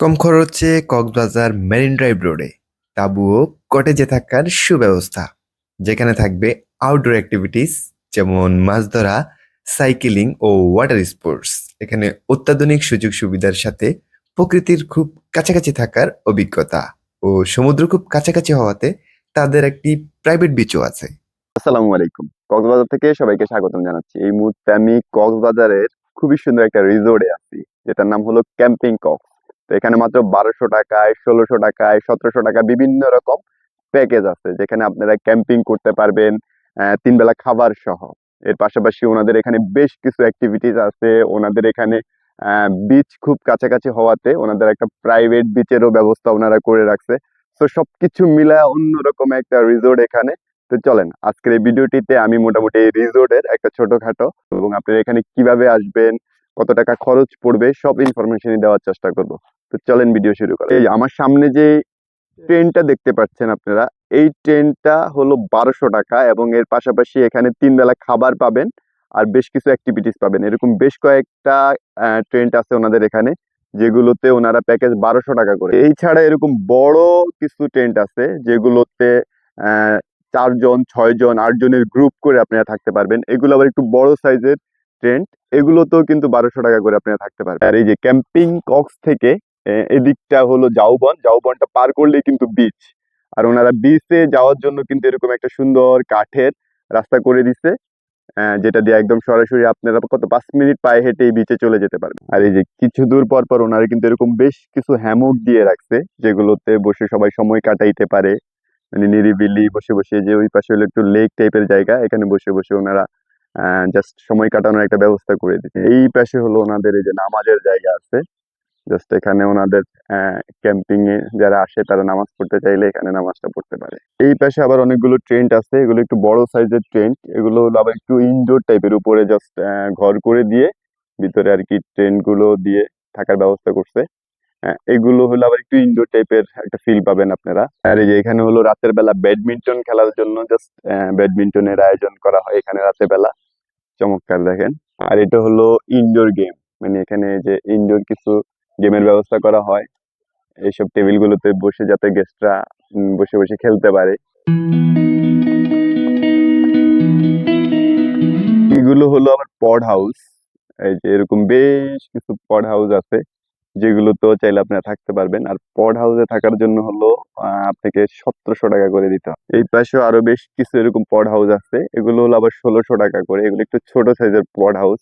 কম খরচে Cox's Bazar marine drive রোডে। তাঁবু ও কটেজে থাকার সুব্যবস্থা। যেখানে থাকবে আউটডোর অ্যাক্টিভিটিস যেমন মাছ ধরা সাইকেলিং ও ওয়াটার স্পোর্টস এখানে অত্যাধুনিক সুযোগ সুবিধার সাথে প্রকৃতির খুব কাছাকাছি থাকার অভিজ্ঞতা। ও সমুদ্র খুব কাছাকাছি হওয়াতে তাদের একটি প্রাইভেট বিচও আছে। আসসালামু আলাইকুম। কক্সবাজার থেকে সবাইকে স্বাগতম জানাচ্ছি। এই মুহূর্তে আমি কক্সবাজারের খুবই সুন্দর একটা রিসোর্টে আছি, যেটার নাম হলো ক্যাম্পিং কক্স তো এখানে মাত্র বারোশো টাকায়, ষোলোশো টাকায়, সতেরোশো টাকা বিভিন্ন রকম প্যাকেজ আছে, যেখানে আপনারা ক্যাম্পিং করতে পারবেন তিন বেলা খাবার সহ। এর পাশাপাশি ওনাদের এখানে বেশ কিছু অ্যাক্টিভিটিস আছে। ওনাদের এখানে বিচ খুব কাছাকাছি হওয়াতে ওনাদের একটা প্রাইভেট বিচেরও ব্যবস্থা ওনারা করে রাখছে। তো সবকিছু মিলা অন্যরকম একটা রিসোর্ট এখানে। তো চলেন, আজকের এই ভিডিওটিতে আমি মোটামুটি এই রিসোর্টের একটা ছোটখাটো এবং আপনারা এখানে কীভাবে আসবেন কত টাকা খরচ পড়বে, সব ইনফরমেশনই দেওয়ার চেষ্টা করব। তো চলেন ভিডিও শুরু করি এই আমার সামনে যে ট্রেনটা দেখতে পাচ্ছেন আপনারা, এই ট্রেনটা হলো বারোশো টাকা এবং এর পাশাপাশি এখানে তিন বেলা খাবার পাবেন আর বেশ কিছু অ্যাক্টিভিটিস পাবেন। এরকম বেশ কয়েকটা ট্রেন আছে ওনাদের এখানে, যেগুলোতে ওনারা প্যাকেজ বারোশো টাকা করে। এই ছাড়া এরকম বড় কিছু টেন্ট আছে যেগুলোতে চারজন, ছয়জন, আটজনের গ্রুপ করে আপনারা থাকতে পারবেন। এগুলো আবার একটু বড় সাইজের টেন্ট এগুলোতেও কিন্তু বারোশো টাকা করে আপনারা থাকতে পারবেন। আর এই যে ক্যাম্পিং কক্স থেকে এদিকটা হলো জাউবন। জাউবনটা পার করলেই কিন্তু বিচ আর ওনারা বিচে যাওয়ার জন্য কিন্তু এরকম একটা সুন্দর কাঠের রাস্তা করে দিছে। যেটা দিয়ে একদম সরাসরি আপনারা কত পাঁচ মিনিট পায়ে হেঁটে এই বিচে চলে যেতে পারবেন। আর এই যে কিছু দূর পর পর ওনারা কিন্তু এরকম বেশ কিছু হ্যামক দিয়ে রাখছে, যেগুলোতে বসে সবাই সময় কাটাইতে পারে। মানে নিরিবিলি বসে বসে যে ওই পাশে হলো একটু লেক টাইপের জায়গা, এখানে বসে বসে ওনারা জাস্ট সময় কাটানোর একটা ব্যবস্থা করে দিচ্ছে এই পাশে হলো ওনাদের এই যে নামাজের জায়গা আছে। জাস্ট এখানে ওনাদের ক্যাম্পিং এ যারা আসে তারা নামাজ পড়তে চাইলে এখানে নামাজটা পড়তে পারে। এই পাশে আবার অনেকগুলো ট্রেন্ট আছে। এগুলো একটু বড় সাইজের ট্রেন্ট এগুলো আবার একটু ইনডোর টাইপের উপরে জাস্ট ঘর করে দিয়ে ভিতরে আর কি ট্রেনগুলো দিয়ে থাকার ব্যবস্থা করছে। হ্যাঁ, এগুলো হলো আবার একটু ইনডোর টাইপের একটা ফিল পাবেন আপনারা। আর এই যে এখানে হলো রাতের বেলা ব্যাডমিন্টন খেলার জন্য জাস্ট ব্যাডমিন্টনের আয়োজন করা হয় এখানে রাতের বেলা। চমৎকার দেখেন। আর এটা হলো ইনডোর গেম মানে এখানে যে ইনডোর কিছু গেমের ব্যবস্থা করা হয়, এইসব টেবিলগুলোতে বসে যাতে গেস্টরা বসে বসে খেলতে পারে। এগুলো হলো আমার পড হাউস এই যে এরকম বেশ কিছু পড হাউস আছে। যেগুলোতেও চাইলে আপনারা থাকতে পারবেন। আর পড হাউসে থাকার জন্য হলো আপনাকে সতেরোশো টাকা করে দিতে হবে। এই পাশেও আরও বেশ কিছু এরকম পড হাউস আছে। এগুলো হলো আবার ষোলোশো টাকা করে। এগুলো একটু ছোট সাইজের পড হাউস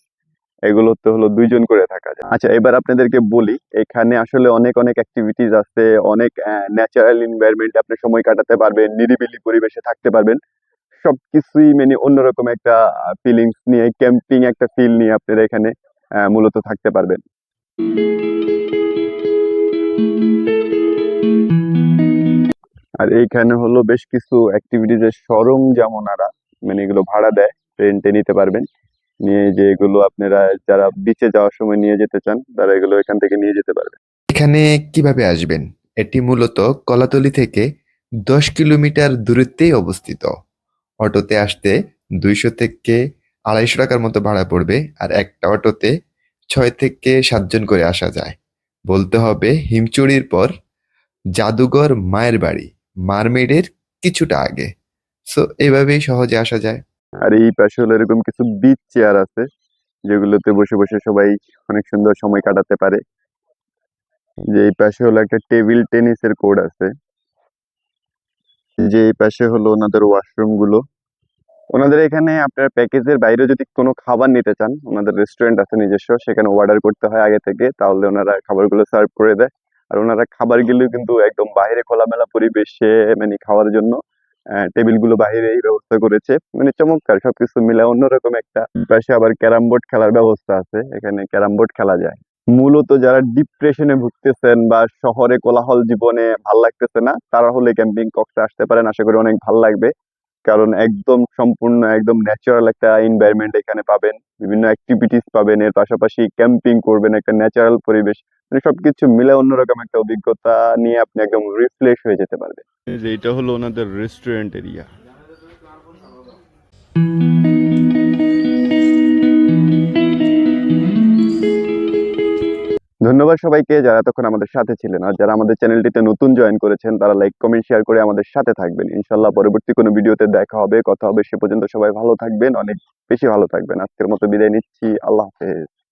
এগুলোতে হলো দুইজন করে থাকা যায়। আচ্ছা এবার আপনাদেরকে বলি, এখানে আসলে অনেক অনেক অ্যাক্টিভিটিস আছে। অনেক ন্যাচারাল এনভায়রনমেন্টে আপনি সময় কাটাতে পারবেন, নিরিবিলি পরিবেশে থাকতে পারবেন। সবকিছুই মানে অন্যরকম একটা ফিলিংস নিয়ে ক্যাম্পিং একটা ফিল নিয়ে আপনারা এখানে মূলত থাকতে পারবেন। আর এইখানে হলো বেশ কিছু অ্যাক্টিভিটিজের সরঞ্জাম ওনারা মানে এগুলো ভাড়া দেয় রেন্টে নিতে পারবেন। নিয়ে যে এগুলো আপনারা যারা বিচে যাওয়ার সময় নিয়ে যেতে চান, তারা এগুলো এখান থেকে নিয়ে যেতে পারবেন। এখানে কীভাবে আসবেন? এটি মূলত কলাতলি থেকে দশ কিলোমিটার দূরত্বেই অবস্থিত। অটোতে আসতে দুইশো থেকে আড়াইশো টাকার মতো ভাড়া পড়বে আর একটা অটোতে ছয় থেকে সাতজন করে আসা যায়। বলতে হবে হিমচুড়ির পর জাদুঘর মায়ের বাড়ি। মারমেডের কিছুটা আগে। সো এইভাবেই সহজে আসা যায়। আর এই পাশে হলো এরকম কিছু বিচ চেয়ার আছে, যেগুলোতে বসে বসে সবাই অনেক সুন্দর সময় কাটাতে পারে। যে এই পাশে হলো একটা টেবিল টেনিসের কোর্ট আছে। যে এই পাশে হলো ওনাদের ওয়াশরুমগুলো। ওনাদের এখানে আপনার প্যাকেজের বাইরে যদি কোনো খাবার নিতে চান, ওনাদের রেস্টুরেন্ট আছে নিজস্ব, সেখানে অর্ডার করতে হয় আগে থেকে, তাহলে ওনারা খাবারগুলো সার্ভ করে দেয়। আর ওনারা খাবারগুলো কিন্তু একদম বাইরে খোলামেলা পরিবেশে মানে খাওয়ার জন্য টেবিলগুলো এই ব্যবস্থা করেছে। মানে চমৎকার, সবকিছু মিলে অন্যরকম একটা পাশে আবার ক্যারাম বোর্ড খেলার ব্যবস্থা আছে, এখানে ক্যারাম বোর্ড খেলা যায়। মূলত যারা ডিপ্রেশনে ভুগতেছেন বা শহরে কোলাহল জীবনে ভালো লাগতেছে না, তারা হলে ক্যাম্পিং কক্সে আসতে পারেন, আশা করি অনেক ভালো লাগবে। কারণ একদম সম্পূর্ণ, একদম ন্যাচারাল একটা এনভায়রনমেন্ট এখানে পাবেন। বিভিন্ন অ্যাক্টিভিটিস পাবেন, এর পাশাপাশি ক্যাম্পিং করবেন, একটা ন্যাচারাল পরিবেশ। মানে সবকিছু মিলে অন্যরকম একটা অভিজ্ঞতা নিয়ে আপনি একদম রিফ্রেশ হয়ে যেতে পারবেন। যে এটা হলো ওনাদের রেস্টুরেন্ট এরিয়া ধন্যবাদ সবাইকে যারা তখন আমাদের সাথে ছিলেন। আর যারা আমাদের চ্যানেলটিতে নতুন জয়েন করেছেন, তারা লাইক কমেন্ট শেয়ার করে আমাদের সাথে থাকবেন। ইনশাল্লাহ পরবর্তী কোনো ভিডিওতে দেখা হবে, কথা হবে, সে পর্যন্ত সবাই ভালো থাকবেন, অনেক বেশি ভালো থাকবেন। আজকের মতো বিদায় নিচ্ছি। আল্লাহ হাফেজ।